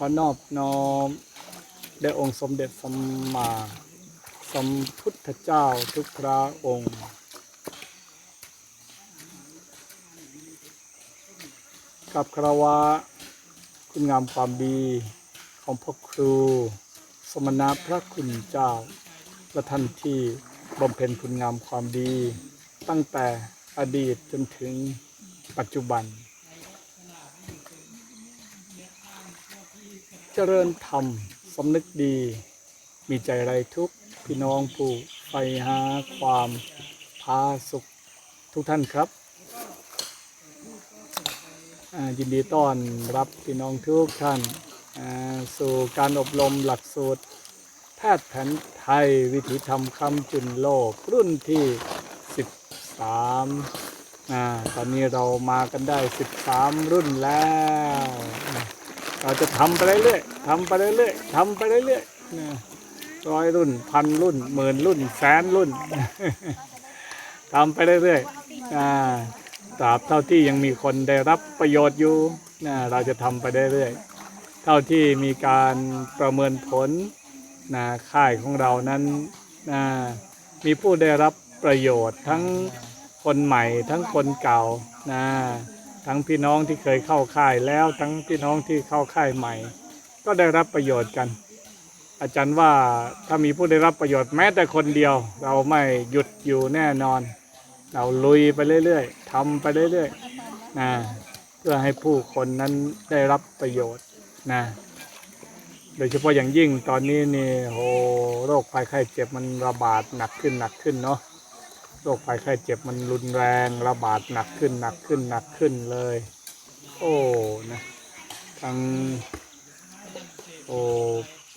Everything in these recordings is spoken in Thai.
ขอนอบน้อมแด่องค์สมเด็จสัมมาสัมพุทธเจ้าทุกพระองค์กับคารวะคุณงามความดีของพ่อครู สมณะพระคุณเจ้า และท่านที่บำเพ็ญคุณงามความดี ตั้งแต่อดีตจนถึงปัจจุบัน เจริญธรรมสำนึกดี มีใจไรทุกพี่น้องผู้ใฝ่หาความพาสุขทุกท่านครับยินดีต้อนรับพี่น้องทุกท่านสู่การอบรมหลักสูตร แพทย์แผนไทยวิถีธรรมคำจุนโลกรุ่นที่ 13อ่าตอนนี้เรามากันได้ 13 รุ่นแล้ว เราจะทำไปเรื่อยๆทำไปเรื่อยๆทำไปเรื่อยๆร้อยรุ่นพันรุ่นหมื่นรุ่นแสนรุ่นทำไปเรื่อยๆตราบเท่าที่ยังมีคนได้รับประโยชน์อยู่เราจะทำไปเรื่อยๆเท่าที่มีการประเมินผลนค่ายของเรานั้นนะมีผู้ได้รับประโยชน์ทั้งคนใหม่ทั้งคนเก่านะ ทั้งพี่น้องที่เคยเข้าค่ายแล้วทั้งพี่น้องที่เข้าค่ายใหม่ ก็ได้รับประโยชน์กัน อาจารย์ว่าถ้ามีผู้ได้รับประโยชน์แม้แต่คนเดียว เราไม่หยุดอยู่แน่นอน เราลุยไปเรื่อยๆทำไปเรื่อยๆนะเพื่อให้ผู้คนนั้นได้รับประโยชน์นะโดยเฉพาะอย่างยิ่งตอนนี้นี่โหโรคภัยไข้เจ็บมันระบาดหนักขึ้นหนักขึ้นเนาะ โรคภัยไข้เจ็บมันรุนแรงระบาดหนักขึ้นหนักขึ้นหนักขึ้นเลย โอ้นะทั้งโอ้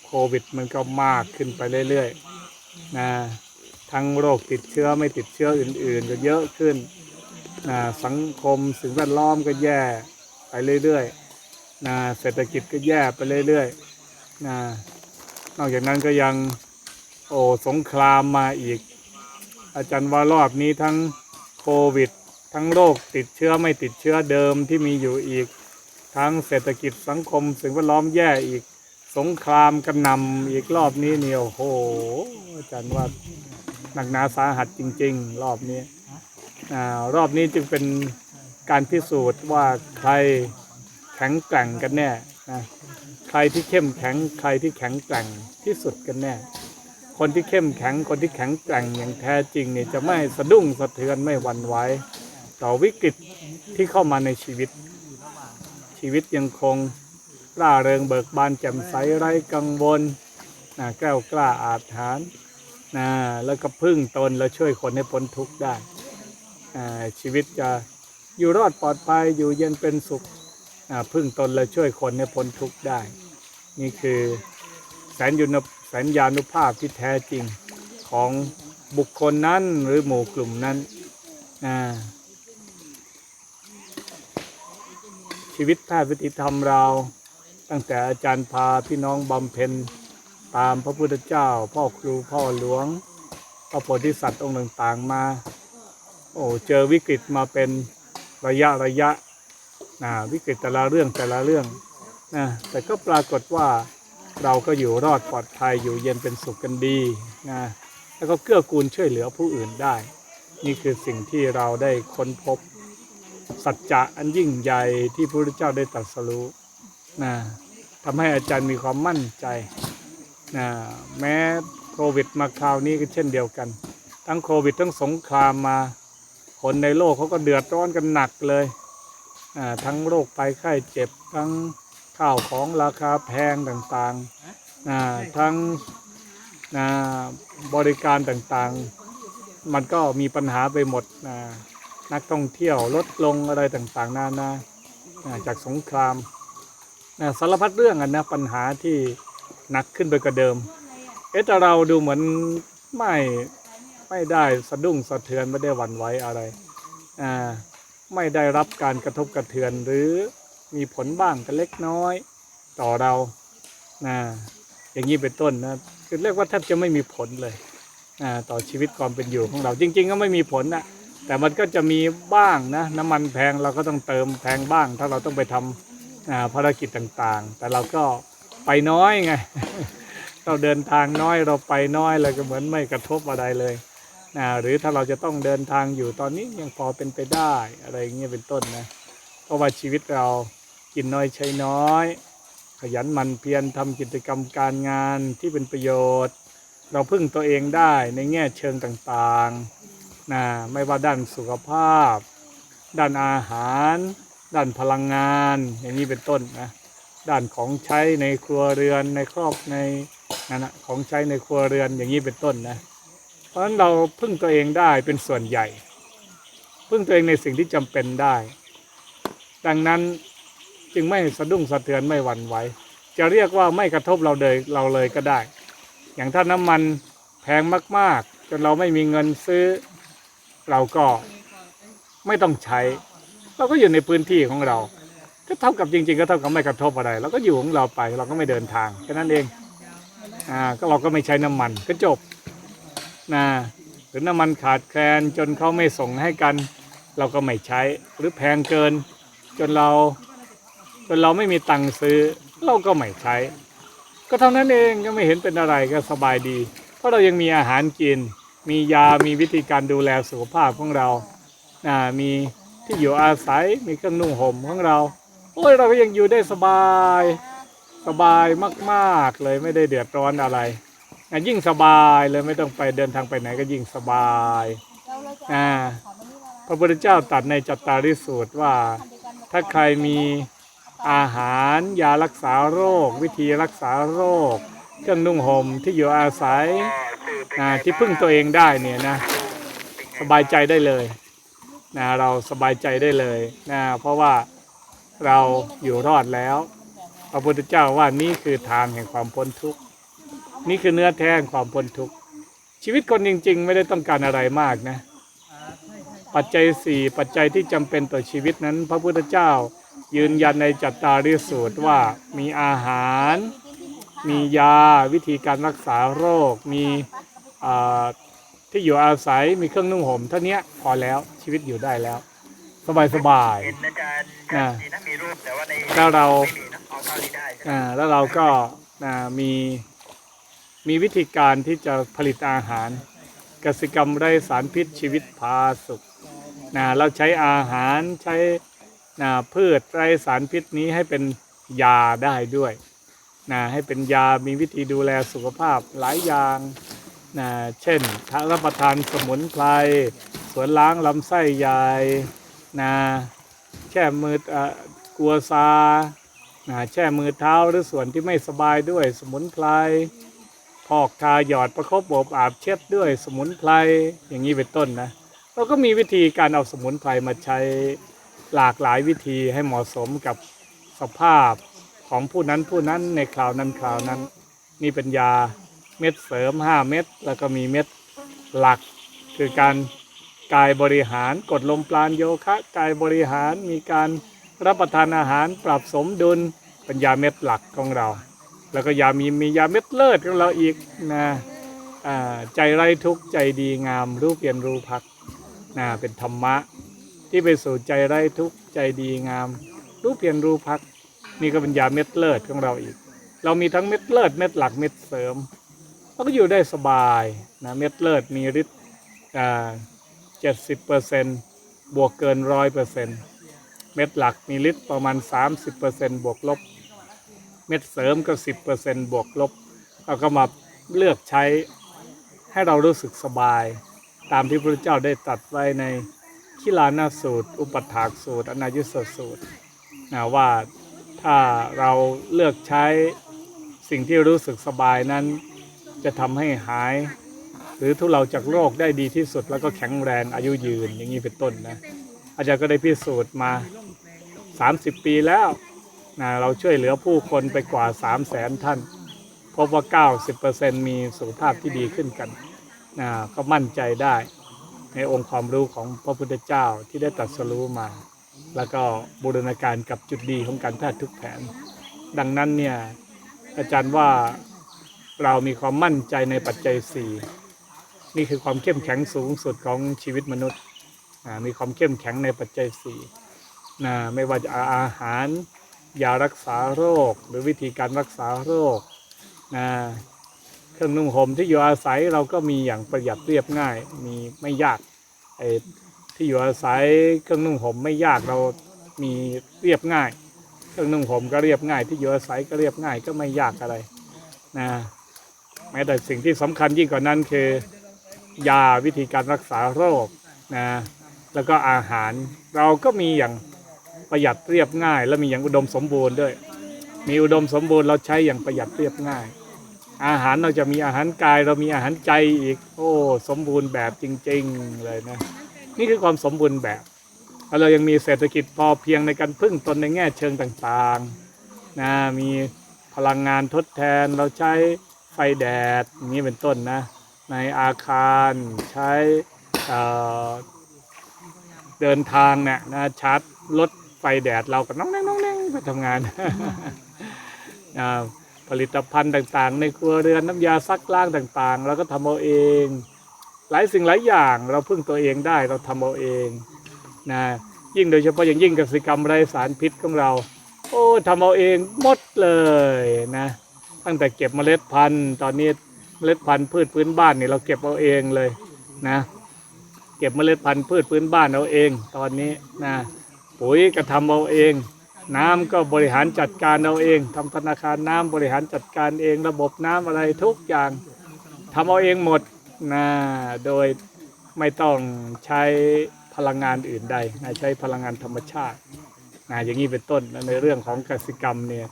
โควิดมันก็มากขึ้นไปเรื่อยๆนะทั้งโรคติดเชื้อไม่ติดเชื้ออื่น ๆ ก็เยอะขึ้นนะสังคมสิ่งแวดล้อมก็แย่ไปเรื่อยๆนะเศรษฐกิจก็แย่ไปเรื่อยๆนะนอกจากนั้นก็ยังโอ้สงครามมาอีก อาจารย์ว่ารอบนี้ทั้งโควิด ทั้งโรคติดเชื้อไม่ติดเชื้อเดิมที่มีอยู่อีก ทั้งเศรษฐกิจสังคมสิ่งแวดล้อมแย่อีก สงครามกันำอีกรอบนี้เนี่ยโอ้โหอาจารย์ว่าหนักหนาสาหัสจริง ๆ รอบนี้อ่ารอบนี้จึงเป็นการพิสูจน์ว่าใครแข็งแกร่งกันแน่นะใครที่เข้มแข็งใครที่แข็งแกร่งที่สุดกันแน่ คนที่เข้มแข็งคนที่แข็งแกร่งอย่างแท้จริงเนี่ยจะไม่สะดุ้งสะเทือนไม่หวั่นไหวต่อวิกฤตที่เข้ามาในชีวิต ชีวิตยังคงร่าเริงเบิกบานแจ่มใสไร้กังวลนะแกล้วกล้าอาถรรพ์นะแล้วก็พึ่งตนแล้วช่วยคนให้พ้นทุกข์ได้ชีวิตจะอยู่รอดปลอดภัยอยู่เย็นเป็นสุขพึ่งตนและช่วยคนให้พ้นทุกข์ได้ นี่คือแสนยุน สนยานุภาพที่แท้จริงของบุคคลนั้นหรือหมู่กลุ่มนั้นชีวิตแพทย์วิถีธรรมเรา ตั้งแต่อาจารย์พาพี่น้องบำเพ็ญตามพระพุทธเจ้า พ่อครูพ่อหลวง พระโพธิสัตว์องค์ต่างๆมา โอ้เจอวิกฤตมาเป็นระยะระยะนะวิกฤตแต่ละเรื่องแต่ละเรื่องนะแต่ก็ปรากฏว่า เราก็อยู่รอดปลอดภัยอยู่เย็นเป็นสุขกันดีนะแล้วก็เกื้อกูลช่วยเหลือผู้อื่นได้ นี่คือสิ่งที่เราได้ค้นพบ สัจจะอันยิ่งใหญ่ที่พระพุทธเจ้าได้ตรัสรู้นะทำให้อาจารย์มีความมั่นใจนะแม้โควิดมาคราวนี้ก็เช่นเดียวกัน ทั้งโควิดทั้งสงครามมาคนในโลกเขาก็เดือดร้อนกันหนักเลยอ่าทั้งโรคภัยไข้เจ็บทั้ง ข้าวของราคาแพงต่างๆอ่าทั้งอ่าบริการต่างๆ มันก็มีปัญหาไปหมดอ่านักท่องเที่ยวลดลงอะไรต่างๆ นานาอ่าจากสงครามอ่าสารพัดเรื่องอะนะปัญหาที่หนักขึ้นไปกว่าเดิม เอ๊ะแต่เราดูเหมือนไม่ไม่ได้สะดุ้งสะเทือนไม่ได้หวั่นไหวอะไรอ่าไม่ได้รับการกระทบกระเทือนหรือ มีผลบ้างกันเล็กน้อยต่อเรานะอย่างนี้เป็นต้นนะคือเรียกว่าแทบจะไม่มีผลเลยนะต่อชีวิตความเป็นอยู่ของเรา จริง ๆ ก็ไม่มีผลนะแต่มันก็จะมีบ้างนะน้ำมันแพงเราก็ต้องเติมแพงบ้าง ถ้าเราต้องไปทำอ่าภารกิจต่างๆ แต่เราก็ไปน้อยไงเราเดินทางน้อยเราไปน้อยเลยก็เหมือนไม่กระทบอะไรเลยนะหรือถ้าเราจะต้องเดินทางอยู่ตอนนี้ยังพอเป็นไปได้อะไรอย่างเงี้ยเป็นต้นนะเพราะว่าชีวิตเรา กินน้อยใช้น้อย ขยันหมันเพียรทำกิจกรรมการงานที่เป็นประโยชน์ เราพึ่งตัวเองได้ในแง่เชิงต่างๆนะไม่ว่าด้านสุขภาพ ด้านอาหาร ด้านพลังงาน อย่างนี้เป็นต้นนะด้านของใช้ในครัวเรือนในครอบในนั่นนะของใช้ในครัวเรือนอย่างนี้เป็นต้นนะเพราะฉะนั้นเราพึ่งตัวเองได้เป็นส่วนใหญ่ พึ่งตัวเองในสิ่งที่จำเป็นได้ ดังนั้น จึงไม่สะดุ้งสะเทือนไม่หวั่นไหวจะเรียกว่าไม่กระทบเราเลยเราเลยก็ได้ อย่างถ้าน้ำมันแพงมาก ๆ จนเราไม่มีเงินซื้อ เราก็ไม่ต้องใช้ เราก็อยู่ในพื้นที่ของเราก็เท่ากับจริง ๆ ก็เท่ากับไม่กระทบอะไรเราก็อยู่ของเราไปเราก็ไม่เดินทางแค่นั้นเองอ่าก็เราก็ไม่ใช้น้ำมันก็จบนะหรือน้ำมันขาดแคลนจนเขาไม่ส่งให้กัน เราก็ไม่ใช้หรือแพงเกิน จนเรา จนเราไม่มีตังค์ซื้อ เราก็ไม่ใช้ ก็เท่านั้นเองก็ไม่เห็นเป็นอะไรก็สบายดี เพราะเรายังมีอาหารกิน มียามีวิธีการดูแลสุขภาพของเราอ่ามีที่อยู่อาศัยมีเครื่องนุ่งห่มของเราโอ้ยเราก็ยังอยู่ได้สบายสบายมากๆเลยไม่ได้เดือดร้อนอะไระยิ่งสบายเลยไม่ต้องไปเดินทางไปไหนก็ยิ่งสบายอ่าพระพุทธเจ้าตรัสในจัตตาริสูตรว่าถ้าใครมี อาหารยารักษาโรค วิธีรักษาโรค เครื่องนุ่งห่มที่อยู่อาศัยที่พึ่งตัวเองได้เนี่ยนะสบายใจได้เลยนะเราสบายใจได้เลยนะเพราะว่าเราอยู่รอดแล้ว พระพุทธเจ้าว่านี่คือทางแห่งความพ้นทุกข์นี่คือเนื้อแท้แห่งความพ้นทุกข์ชีวิตคนจริง ๆ ไม่ได้ต้องการอะไรมากนะ ปัจจัยสี่ปัจจัยที่จำเป็นต่อชีวิตนั้น พระพุทธเจ้า ยืนยันในจัตตาริสูตรว่ามีอาหาร มียาวิธีการรักษาโรค มีอ่าที่อยู่อาศัยมีเครื่องนุ่งห่มเท่านี้พอแล้วชีวิตอยู่ได้แล้ว สบายสบายเห็นอาจารย์อ่าดีนะมีรูปแต่ว่าในแล้วเราไม่มีนะเอาเท่านี้ได้ใช่ไหมอ่าแล้วเราก็อ่ามีมีวิธีการที่จะผลิตอาหารกสิกรรมไร้สารพิษชีวิตพาสุขนะเราใช้อาหารใช้ นะพืชไรสารพิษนี้ให้เป็นยาได้ด้วยนะให้เป็นยามีวิธีดูแลสุขภาพหลายอย่างนะเช่นถ้ารับประทานสมุนไพรสวนล้างลำไส้ใหญ่นะแช่มืออกัวซานะแช่มือเท้าหรือส่วนที่ไม่สบายด้วยสมุนไพรพอกทาหยอดประคบอบอาบเช็ดด้วยสมุนไพรอย่างนี้เป็นต้นนะเราก็มีวิธีการเอาสมุนไพรมาใช้ หลากหลายวิธีให้เหมาะสมกับสภาพของผู้นั้นผู้นั้นในคราวนั้นคราวนั้น นี่เป็นยาเม็ดเสริม 5 เม็ดแล้วก็มีเม็ดหลัก คือการกายบริหารกดลมปราณโยคะ กายบริหารมีการรับประทานอาหารปรับสมดุลเป็นยาเม็ดหลักของเรา แล้วก็ยามีมียาเม็ดเลิศของเราอีกนะใจไร้ทุกข์ใจดีงามรู้เปลี่ยนรู้พักนะเป็นธรรมะ ที่ไปสู่ใจไร้ทุกข์ใจดีงาม รู้เปลี่ยนรู้พัก นี่ก็เป็นยาเม็ดเลิศของเราอีก เรามีทั้งเม็ดเลิศเม็ดหลักเม็ดเสริมเราก็อยู่ได้สบายนะเม็ดเลิศมีฤทธิ์เจ็ดสิบเปอร์เซ็นบวกเกินร้อยเปอร์เซ็นเม็ดหลักมีฤทธิ์ประมาณสามสิบเปอร์เซ็นบวกลบ เม็ดเสริมก็สิบเปอร์เซ็นบวกลบเราก็มาเลือกใช้ให้เรารู้สึกสบาย ตามที่พระเจ้าได้ตรัสไว้ใน คิลานาสูตร อุปถากสูตร อนายุสสูตรนะว่าถ้าเราเลือกใช้สิ่งที่รู้สึกสบายนั้น จะทำให้หาย หรือทุเลาจากโรคได้ดีที่สุดแล้วก็แข็งแรงอายุยืนอย่างนี้เป็นต้นนะอาจารย์ก็ได้พิสูจน์มา 30 ปีแล้วนะเราช่วยเหลือผู้คนไปกว่า 3 0 0แสนท่าน พบว่า 90%มีสุขภาพที่ดีขึ้นกันนะก็มั่นใจได้ ในองค์ความรู้ของพระพุทธเจ้าที่ได้ตรัสรู้มา แล้วก็บูรณาการกับจุดดีของการแพทย์ทุกแผน ดังนั้นเนี่ยอาจารย์ว่าเรามีความมั่นใจในปัจจัย4นี่คือความเข้มแข็งสูงสุดของชีวิตมนุษย์มีความเข้มแข็งในปัจจัย4นะไม่ว่าจะอาหารยารักษาโรค หรือวิธีการรักษาโรคนะ เครื่องนุ่งห่มที่อยู่อาศัยเราก็มีอย่างประหยัดเรียบง่าย มีไม่ยากไอ้ที่อยู่อาศัยเครื่องนุ่งห่มไม่ยากเรามีเรียบง่าย เครื่องนุ่งห่มก็เรียบง่าย ที่อยู่อาศัยก็เรียบง่ายก็ไม่ยากอะไรนะแม้แต่สิ่งที่สำคัญยิ่งกว่านั้นคือ ยาวิธีการรักษาโรคนะแล้วก็อาหารเราก็มีอย่างประหยัดเรียบง่าย และมีอย่างอุดมสมบูรณ์ด้วย มีอุดมสมบูรณ์เราใช้อย่างประหยัดเรียบง่าย อาหารเราจะมีอาหารกายเรามีอาหารใจอีก โอ้ สมบูรณ์แบบจริง ๆ เลยนะ นี่คือความสมบูรณ์แบบแล้วเรายังมีเศรษฐกิจพอเพียงในการพึ่งตนในแง่เชิงต่างๆนะมีพลังงานทดแทนเราใช้ไฟแดดอย่างนี้เป็นต้นนะ ในอาคารใช้เเดินทางเนี่ยนะชาร์จรถไฟแดดเราก็น้องแน่งน้องแน่งไปทำงาน ผลิตภัณฑ์ต่างๆ ในครัวเรือนน้ำยาซักล้างต่างๆ เราก็ทำเอาเอง หลายสิ่งหลายอย่างเราพึ่งตัวเองได้เราทำเอาเองนะยิ่งโดยเฉพาะอย่างยิ่งกสิกรรมไร้สารพิษของเรา โอ้ทำเอาเองหมดเลยนะตั้งแต่เก็บเมล็ดพันธุ์ ตอนนี้เมล็ดพันธุ์พืชพื้นบ้านนี่เราเก็บเอาเองเลยนะเก็บเมล็ดพันธุ์พืชพื้นบ้านเอาเอง ตอนนี้นะปุ๋ยก็ทำเอาเอง น้ำก็บริหารจัดการเอาเองทำธนาคารน้ำบริหารจัดการเอง ระบบน้ำอะไรทุกอย่างทำเอาเองหมดนะโดยไม่ต้องใช้พลังงานอื่นใดนะใช้พลังงานธรรมชาตินะอย่างนี้เป็นต้นในเรื่องของกสิกรรมเนี่ย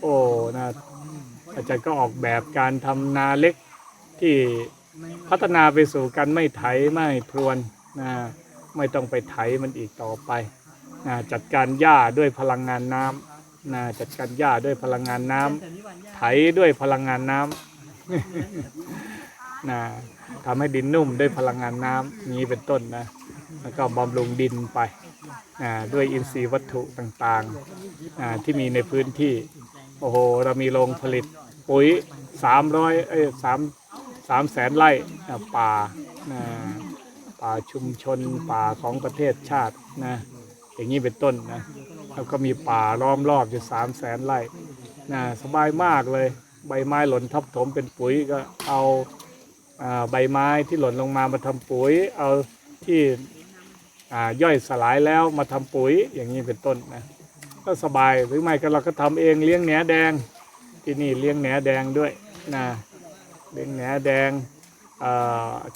โอ้นะอาจารย์ก็ออกแบบการทำนาเล็กที่พัฒนาไปสู่การไม่ไถไม่พรวนนะไม่ต้องไปไถมันอีกต่อไป นะจัดการหญ้าด้วยพลังงานน้ำนะจัดการหญ้าด้วยพลังงานน้ำไถด้วยพลังงานน้ำนะทำให้ดินนุ่มด้วยพลังงานน้ำนี้เป็นต้นนะแล้วก็บำรุงดินไปนะด้วยอินทรีย์วัตถุต่างๆนะที่มีในพื้นที่ โอ้โห เรามีโรงผลิตปุ๋ยสามร้อยเอ้ยสามสามแสนไร่ป่านะป่าชุมชนป่าของประเทศชาตินะ อย่างนี้เป็นต้นนะแล้วก็มีป่าล้อมรอบอยู่สามแสนไร่นะสบายมากเลย ใบไม้หล่นทับถมเป็นปุ๋ยก็เอาใบไม้ที่หล่นลงมามาทำปุ๋ย เอาที่ย่อยสลายแล้วมาทำปุ๋ยอย่างนี้เป็นต้นนะก็สบายหรือไม่ก็เราก็ทำเองเลี้ยงแหนแดง ที่นี่เลี้ยงแหนแดงด้วยนะเลี้ยงแหนแดง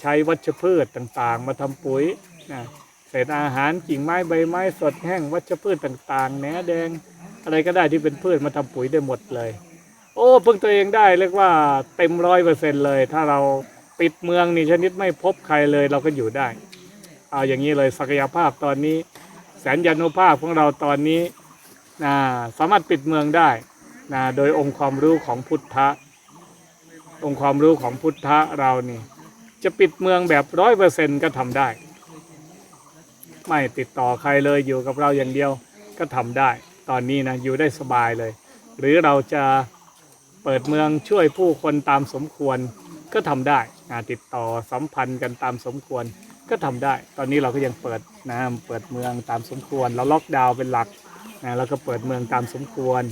ใช้วัชพืชต่างๆ มาทำปุ๋ยนะ เศษอาหารกิ่งไม้ใบไม้สดแห้งวัชพืชต่างๆแหนแดง อะไรก็ได้ที่เป็นพืชมาทำปุ๋ยได้หมดเลย โอ้พึ่งตัวเองได้เรียกว่าเต็มร้อยเปอร์เซ็นเลย ถ้าเราปิดเมืองนี่ชนิดไม่พบใครเลยเราก็อยู่ได้ เอาอย่างนี้เลยศักยภาพตอนนี้ แสนยานุภาพของเราตอนนี้นะสามารถปิดเมืองได้นะโดยองค์ความรู้ของพุทธะ องค์ความรู้ของพุทธะเรานี่ จะปิดเมืองแบบร้อยเปอร์เซ็นก็ทำได้ ไม่ติดต่อใครเลยอยู่กับเราอย่างเดียวก็ทำได้ ตอนนี้นะอยู่ได้สบายเลย หรือเราจะเปิดเมืองช่วยผู้คนตามสมควรก็ทำได้นะติดต่อสัมพันธ์กันตามสมควรก็ทำได้ ตอนนี้เราก็ยังเปิดนะเปิดเมืองตามสมควร เราล็อกดาวน์เป็นหลักนะแล้วก็เปิดเมืองตามสมควร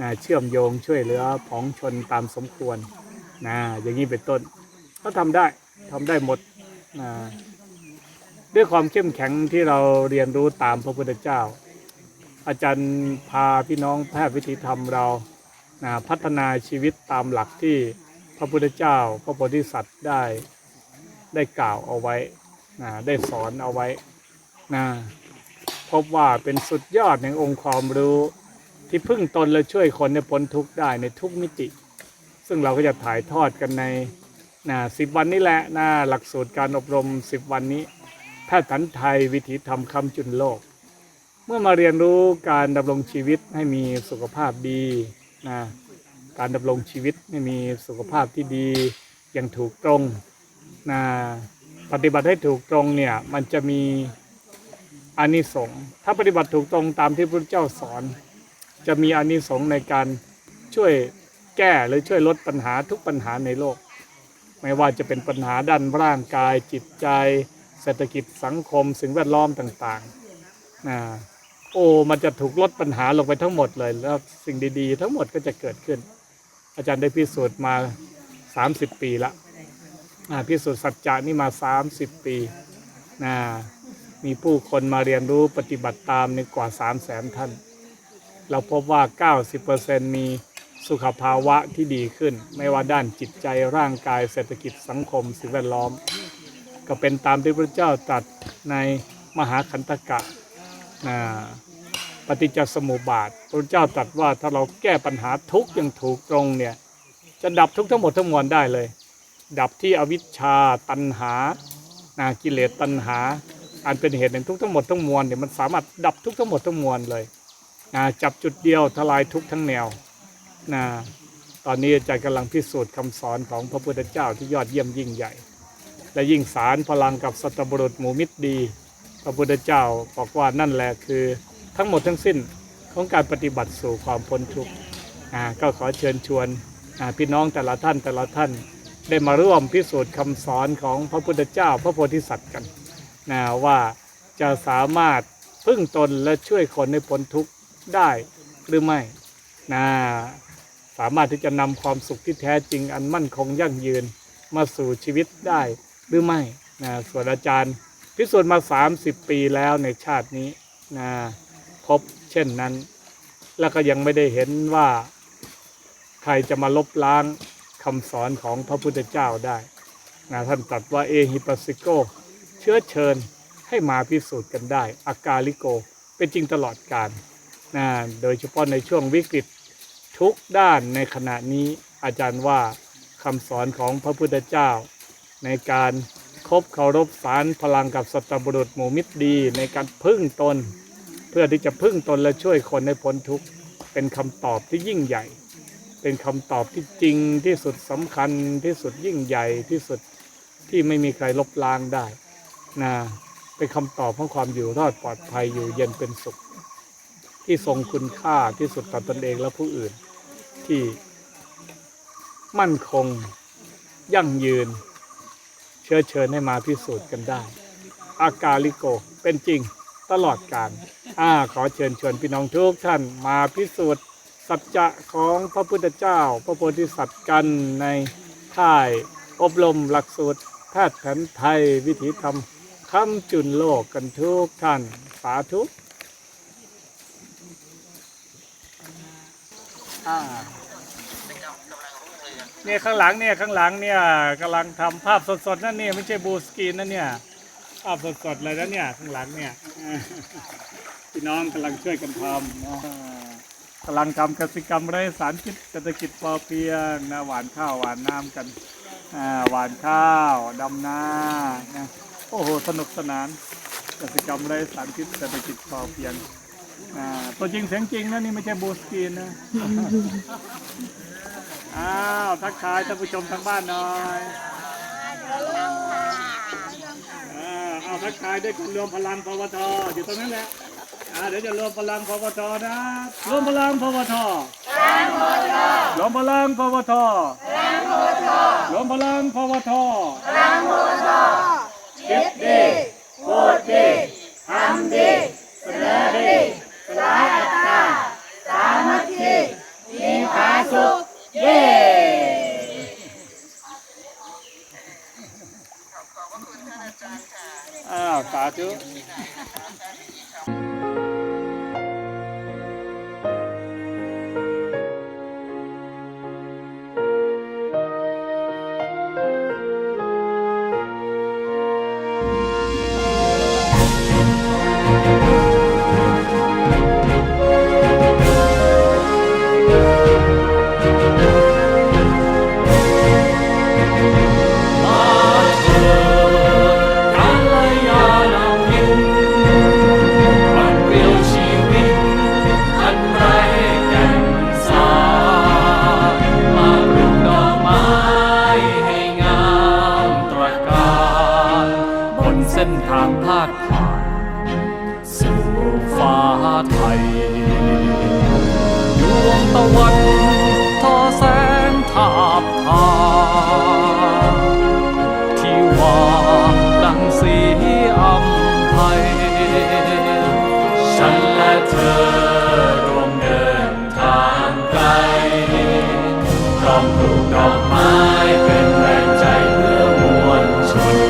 นะเชื่อมโยงช่วยเหลือผองชนตามสมควรนะอย่างนี้เป็นต้นก็ทำได้ทำได้หมดนะ ด้วยความเข้มแข็งที่เราเรียนรู้ตามพระพุทธเจ้า อาจารย์พาพี่น้องแพทย์วิถีธรรมเรานะพัฒนาชีวิตตามหลักที่พระพุทธเจ้า พระโพธิสัตว์ได้ได้กล่าวเอาไว้นะได้สอนเอาไว้นะพบว่าเป็นสุดยอดแห่งองค์ความรู้ที่พึ่งตนและช่วยคนในพ้นทุกข์ได้ในทุกมิติ ซึ่งเราก็จะถ่ายทอดกันในนะสิบวันนี้แหละนะหลักสูตรการอบรมสิบวันนี้ แพทย์แผนไทยวิถีธรรมคำจุนโลก เมื่อมาเรียนรู้การดำรงชีวิตให้มีสุขภาพดีนะการดำรงชีวิตให้มีสุขภาพที่ดีอย่างถูกตรงนะปฏิบัติให้ถูกตรงเนี่ยมันจะมีอานิสงส์ถ้าปฏิบัติถูกตรงตามที่พระเจ้าสอน จะมีอานิสงส์ในการช่วยแก้หรือช่วยลดปัญหาทุกปัญหาในโลก ไม่ว่าจะเป็นปัญหาด้านร่างกายจิตใจ เศรษฐกิจสังคมสิ่งแวดล้อมต่างๆนะโอ้มันจะถูกลดปัญหาลงไปทั้งหมดเลย แล้วสิ่งดีๆ ทั้งหมดก็จะเกิดขึ้น อาจารย์ได้พิสูจน์มา 30 ปีละพิสูจน์สัจจะนี่มา 30 ปีนะมีผู้คนมาเรียนรู้ปฏิบัติตามในกว่า 3 0 0แสนท่าน เราพบว่า 90%มีสุขภาวะที่ดีขึ้น ไม่ว่าด้านจิตใจร่างกายเศรษฐกิจสังคมสิ่งแวดล้อม ก็เป็นตามที่พระเจ้าตรัสในมหาคันตกะนะปฏิจจสมุปบาท พระเจ้าตรัสว่าถ้าเราแก้ปัญหาทุกข์อย่างถูกตรงเนี่ยจะดับทุกทั้งหมดทั้งมวลได้เลย ดับที่อวิชชาตัณหานากิเลสตัณหา อันเป็นเหตุแห่งทุกทั้งหมดทั้งมวลเนี่ยมันสามารถดับทุกทั้งหมดทั้งมวลเลยนะจับจุดเดียวทลายทุกทั้งแนวนะตอนนี้อาจารย์กำลังพิสูจน์คำสอนของพระพุทธเจ้าที่ยอดเยี่ยมยิ่งใหญ่ และยิ่งสารพลังกับสัตบุรุษหมู่มิตรดีพระพุทธเจ้าบอกว่านั่นแหละคือ ทั้งหมดทั้งสิ้นของการปฏิบัติสู่ความพ้นทุกข์อ่าก็ขอเชิญชวนอ่าพี่น้องแต่ละท่านแต่ละท่าน ได้มาร่วมพิสูจน์คำสอนของพระพุทธเจ้า พระโพธิสัตว์กันนะว่าจะสามารถพึ่งตนและช่วยคนให้พ้นทุกข์ได้หรือไม่นะสามารถที่จะนำความสุขที่แท้จริงอันมั่นคงยั่งยืนมาสู่ชีวิตได้ หรือไม่นะส่วนอาจารย์พิสูจน์มา 30 ปีแล้วในชาตินี้นะพบเช่นนั้น แล้วก็ยังไม่ได้เห็นว่าใครจะมาลบล้างคำสอนของพระพุทธเจ้าได้นะท่านตรัสว่าเอฮิปัสสิโก เชื้อเชิญให้มาพิสูจน์กันได้อากาลิโก เป็นจริงตลอดกาลนะโดยเฉพาะในช่วงวิกฤตทุกด้านในขณะนี้อาจารย์ว่าคำสอนของพระพุทธเจ้า ในการคบเคารพสารพลังกับสัตบุรุษหมู่มิตรดี ในการพึ่งตน เพื่อที่จะพึ่งตนและช่วยคนให้พ้นทุกข์เป็นคำตอบที่ยิ่งใหญ่ เป็นคำตอบที่จริงที่สุดสำคัญที่สุดยิ่งใหญ่ที่สุดที่ไม่มีใครลบล้างได้นะเป็นคำตอบของความอยู่รอดปลอดภัยอยู่เย็นเป็นสุข ที่ทรงคุณค่าที่สุดต่อตนเองและผู้อื่น ที่มั่นคง ยั่งยืน ชื้อเชิญให้มาพิสูจน์กันได้ อากาลิโกเป็นจริงตลอดกาลอ่าขอเชิญชวนพี่น้องทุกท่านมาพิสูจน์สัจจะของพระพุทธเจ้า พระโพธิสัตว์กันในค่ายอบรมหลักสูตรแพทย์แผนไทยวิถีธรรมคำจุนโลกกันทุกท่านสาธุอ่า เนี่ยข้างหลังเนี่ยข้างหลังเนี่ยกำลังทำภาพสดๆนั่นเนี่ยไม่ใช่บูสกรีนนั่นเนี่ยภาพสดๆเลยนะเนี่ยข้างหลังเนี่ยพี่น้องกำลังช่วยกันทำอ่ากำลังทำกสิกรรมไร้สารพิษเศรษฐกิจพอเพียงนะหวานข้าวหวานน้ำกันอ่าหวานข้าวดำนานะโอ้โหสนุกสนานกสิกรรมไร้สารพิษเศรษฐกิจพอเพียงอ่าตัวจริงเสียงจริงนะนี่ไม่ใช่บูสกรีนนะ อ้าวทักทายท่านผู้ชมทางบ้านหน่อยอ่าเอาทักทายด้วยกันรวมพลังพวทอยู่ตรงนั้นแหละอ่าเดี๋ยวจะรวมพลังพวทนะรวมพลังพวทรวมพลังพวทรวมพลังพวทคิดดีพูดดีทำดีเสนอดี ปลูกดอกไม้เป็นแรงใจเพื่อมวลชน